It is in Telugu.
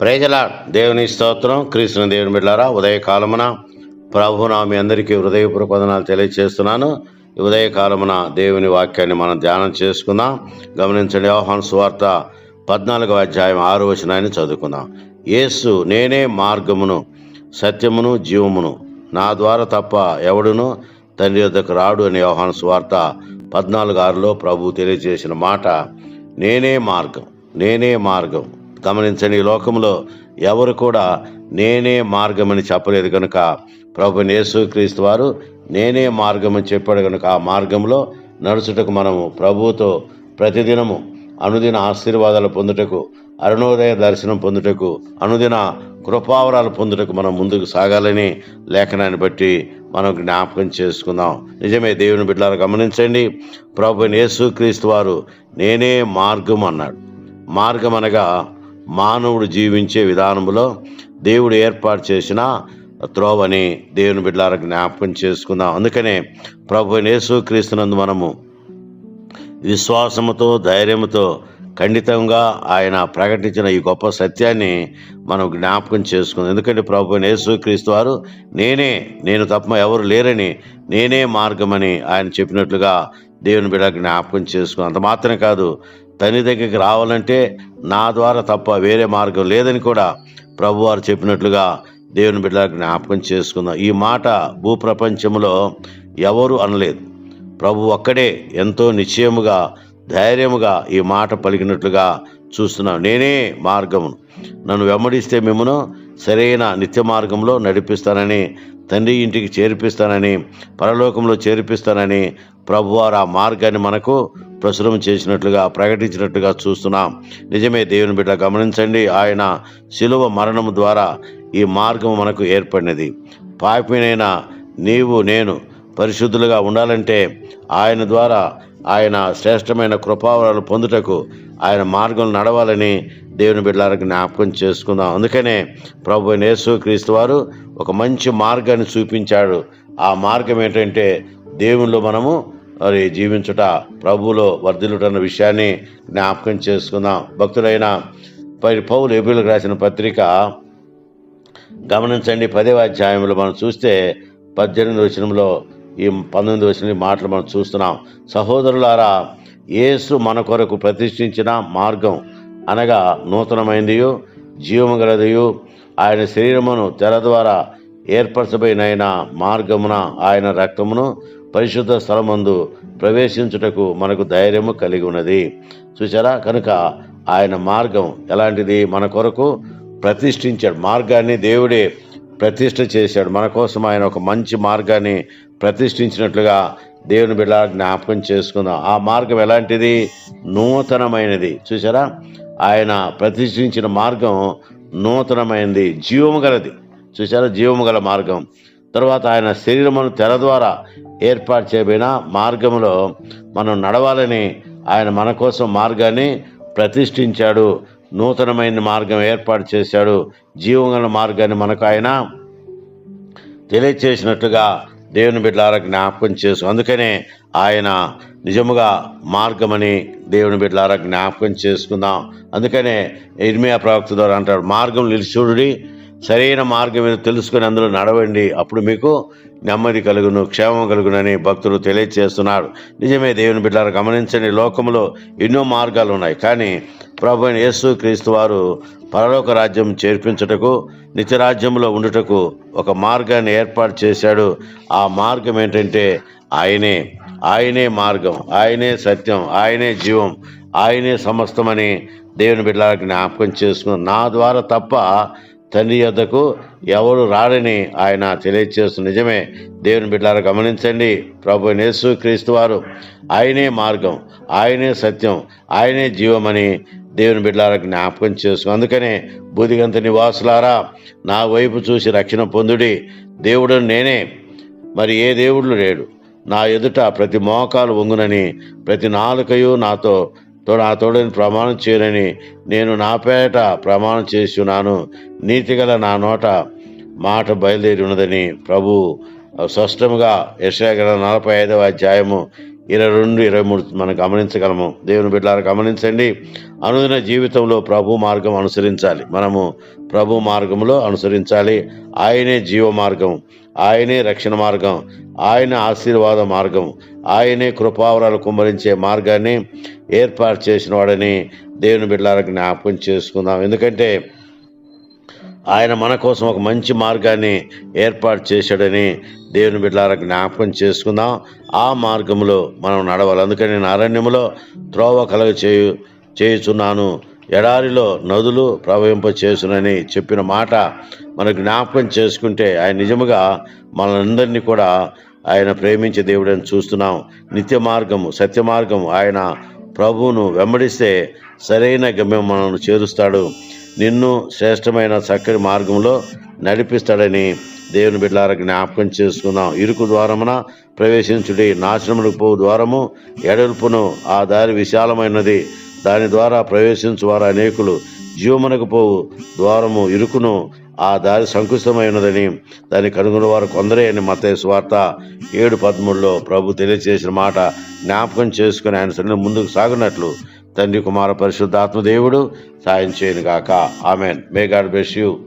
ప్రేజలా దేవుని స్తోత్రం. కృష్ణ దేవుని బిడ్డారా ఉదయకాలమున ప్రభున మీ అందరికీ హృదయపూర్వక వందనాలు తెలియజేస్తున్నాను ఉదయకాలమున దేవుని వాక్యాన్ని మనం ధ్యానం చేసుకుందాం. గమనించండి యోహాన్ సువార్త పద్నాలుగవ అధ్యాయం ఆరు వచనాన్ని చదువుకుందాం. యేసు నేనే మార్గమును. సత్యమును జీవమును. నా ద్వారా తప్ప ఎవడునో తండ్రి యొద్దకు రాడు అని వ్యవహాన సువార్త పద్నాలుగు ఆరులో ప్రభు తెలియజేసిన మాట నేనే మార్గం నేనే మార్గం. గమనించండి ఈ లోకంలో ఎవరు కూడా నేనే మార్గమని చెప్పలేదు కనుక ప్రభు యేసుక్రీస్తు వారు నేనే మార్గమని చెప్పాడు కనుక ఆ మార్గంలో నడుచుటకు మనము ప్రభువుతో ప్రతిదినము అనుదిన ఆశీర్వాదాలు పొందుటకు అరుణోదయ దర్శనం పొందుటకు అనుదిన కృపావరాలు పొందుటకు మనం ముందుకు సాగాలని లేఖనాన్ని బట్టి మనం జ్ఞాపకం చేసుకుందాం. నిజమే దేవుని బిడ్డలను గమనించండి. ప్రభు యేసుక్రీస్తు వారు నేనే మార్గం అన్నాడు. మార్గం అనగా మానవుడు జీవించే విధానంలో దేవుడు ఏర్పాటు చేసిన త్రోవని దేవుని బిడ్డలారా జ్ఞాపకం చేసుకుందాం. అందుకనే ప్రభు యేసుక్రీస్తునందు మనము విశ్వాసముతో ధైర్యముతో ఖండితంగా ఆయన ప్రకటించిన ఈ గొప్ప సత్యాన్ని మనం జ్ఞాపకం చేసుకుందాం. ఎందుకంటే ప్రభు యేసుక్రీస్తు వారు నేనే నేను తప్ప ఎవరు లేరని నేనే మార్గమని ఆయన చెప్పినట్లుగా దేవుని బిడ్డ జ్ఞాపకం చేసుకుని అంత మాత్రమే కాదు తని దగ్గరికి రావాలంటే నా ద్వారా తప్ప వేరే మార్గం లేదని కూడా ప్రభువారు చెప్పినట్లుగా దేవుని బిడ్డ జ్ఞాపకం చేసుకుందాం. ఈ మాట భూప్రపంచంలో ఎవరు అనలేదు. ప్రభు ఒక్కడే ఎంతో నిశ్చయముగా ధైర్యముగా ఈ మాట పలికినట్లుగా చూస్తున్నాం నేనే మార్గమును. నన్ను వెంబడిస్తే మిమ్మను సరైన నిత్య మార్గంలో నడిపిస్తానని తండ్రి ఇంటికి చేర్పిస్తానని పరలోకంలో చేర్పిస్తానని ప్రభువారు ఆ మార్గాన్ని మనకు ప్రసురం చేసినట్లుగా ప్రకటించినట్లుగా చూస్తున్నాం. నిజమే దేవుని బిడ్డ గమనించండి ఆయన శిలువ మరణము ద్వారా ఈ మార్గం మనకు ఏర్పడినది. పాపినైన నీవు నేను పరిశుద్ధులుగా ఉండాలంటే ఆయన ద్వారా ఆయన శ్రేష్టమైన కృపావరాలు పొందుటకు ఆయన మార్గం నడవాలని దేవుని బిడ్డలకు జ్ఞాపకం చేసుకుందాం. అందుకనే ప్రభు యేసు క్రీస్తు వారు ఒక మంచి మార్గాన్ని చూపించాడు. ఆ మార్గం ఏంటంటే దేవునిలో మనము మరి జీవించుట ప్రభువులో వర్ధిల్లుటన్న విషయాన్ని జ్ఞాపకం చేసుకుందాం. భక్తుడైన పై పౌలు ఏబులకు రాసిన పత్రిక గమనించండి. పదే అధ్యాయంలో మనం చూస్తే పద్దెనిమిది వచనంలో ఈ పంతొమ్మిది వచ్చిన మాటలు మనం చూస్తున్నాం. సహోదరులారా యేసు మన కొరకు ప్రతిష్ఠించిన మార్గం అనగా నూతనమైనదియు జీవము గలదియు ఆయన శరీరమును తెర ద్వారా ఏర్పరచబడినైన మార్గమున ఆయన రక్తమును పరిశుద్ధ స్థలమందు ప్రవేశించుటకు మనకు ధైర్యము కలిగి ఉన్నది చూసారా కనుక ఆయన మార్గం ఎలాంటిది? మన కొరకు ప్రతిష్ఠించాడు మార్గాన్ని దేవుడే ప్రతిష్ఠ చేశాడు. మన కోసం ఆయన ఒక మంచి మార్గాన్ని ప్రతిష్ఠించినట్లుగా దేవుని బిడ్డ జ్ఞాపకం చేసుకుందాం. ఆ మార్గం ఎలాంటిది? నూతనమైనది. చూసారా ఆయన ప్రతిష్ఠించిన మార్గం నూతనమైనది జీవము గలది. చూసారా జీవము గల మార్గం. తర్వాత ఆయన శరీరమును తెర ద్వారా ఏర్పాటు చేయబడిన మార్గంలో మనం నడవాలని ఆయన మన కోసం మార్గాన్ని ప్రతిష్ఠించాడు. నూతనమైన మార్గం ఏర్పాటు చేశాడు. జీవంగల మార్గాన్ని మనకు ఆయన తెలియచేసినట్టుగా దేవుని బిడ్డలారా జ్ఞాపకం చేసు. అందుకనే ఆయన నిజముగా మార్గమని దేవుని బిడ్డలారా జ్ఞాపకం చేసుకుందాం. అందుకనే ఇర్మియా ప్రవక్త ద్వారా అంటాడు మార్గం నిలిచుడి సరైన మార్గం మీద తెలుసుకొని అందులో నడవండి. అప్పుడు మీకు నెమ్మది కలుగును క్షేమం కలుగునని భక్తులు తెలియజేస్తున్నారు నిజమే దేవుని బిడ్డలు గమనించండి లోకంలో ఎన్నో మార్గాలు ఉన్నాయి కానీ ప్రభు యేసు క్రీస్తు వారు పరలోక రాజ్యం చేర్పించుటకు నిత్యరాజ్యంలో ఉండుటకు ఒక మార్గాన్ని ఏర్పాటు చేశాడు. ఆ మార్గం ఏంటంటే ఆయనే. ఆయనే మార్గం ఆయనే సత్యం ఆయనే జీవం ఆయనే సమస్తమని దేవుని బిడ్డలకు జ్ఞాపకం చేసుకుని నా ద్వారా తప్ప తండ్రి యొద్దకు ఎవరు రాడని ఆయన తెలియజేస్తున్న నిజమే. దేవుని బిడ్డలారా గమనించండి. ప్రభు నేసు క్రీస్తు వారు ఆయనే మార్గం ఆయనే సత్యం ఆయనే జీవమని దేవుని బిడ్డలారా జ్ఞాపకం చేసుకు. అందుకనే బూదిగంత నివాసులారా నా వైపు చూసి రక్షణ పొందుడి. దేవుడు నేనే మరి ఏ దేవుడు లేడు. నా ఎదుట ప్రతి మోకాలు వంగునని ప్రతి నాలుకయు నాతో తోడు ఆ తోడని ప్రమాణం చేయనని నేను నా పేట ప్రమాణం చేస్తున్నాను నీతిగల నా నోట మాట బయలుదేరి ఉన్నదని ప్రభు స్పష్టంగా యశాగ్ర నలభై ఐదవ అధ్యాయము ఇరవై రెండు ఇరవై మూడు మనం గమనించగలము. దేవుని బిడ్డలారా గమనించండి. అనుదిన జీవితంలో ప్రభు మార్గం అనుసరించాలి. మనము ప్రభు మార్గంలో అనుసరించాలి. ఆయనే జీవ మార్గం. ఆయనే రక్షణ మార్గం. ఆయన ఆశీర్వాద మార్గం. ఆయనే కృపావరాలు కుమ్మరించే మార్గాన్ని ఏర్పాటు చేసిన వాడని దేవుని బిడ్డలారా జ్ఞాపకం చేసుకుందాం. ఎందుకంటే ఆయన మన కోసం ఒక మంచి మార్గాన్ని ఏర్పాటు చేశాడని దేవుని బిడ్డలారా జ్ఞాపకం చేసుకుందాం. ఆ మార్గంలో మనం నడవాలి. అందుకని నేను అరణ్యంలో త్రోవ కలగ చేయు చేయుచున్నాను. ఎడారిలో నదులు ప్రవహింప చేసునని చెప్పిన మాట మన జ్ఞాపకం చేసుకుంటే ఆయన నిజముగా మనందరినీ కూడా ఆయన ప్రేమించే దేవుడని చూస్తున్నాం. నిత్య మార్గము సత్య మార్గము. ఆయన ప్రభువును వెంబడిస్తే సరైన గమ్యం మనను చేరుస్తాడు. నిన్ను శ్రేష్టమైన చక్కటి మార్గంలో నడిపిస్తాడని దేవుని బిడ్డలారా జ్ఞాపకం చేసుకుందాం. ఇరుకు ద్వారమున ప్రవేశించుడి నాశనములకు పోవు ద్వారము ఎడల్పును ఆ దారి విశాలమైనది. దాని ద్వారా ప్రవేశించు వారు అనేకులు జీవమునకు పోవు ద్వారము. ఇరుకును ఆ దారి సంకుచితమైనదని దాన్ని కనుగొన్న వారు కొందరే అని మత స్వార్త ఏడు పదమూడులో ప్రభు తెలియజేసిన మాట జ్ఞాపకం చేసుకుని ఆయన సన్నిధిలో ముందుకు సాగునట్లు. తండ్రి కుమార పరిశుద్ధాత్మ దేవుడు సాయం చేయను గాక amen. May God bless you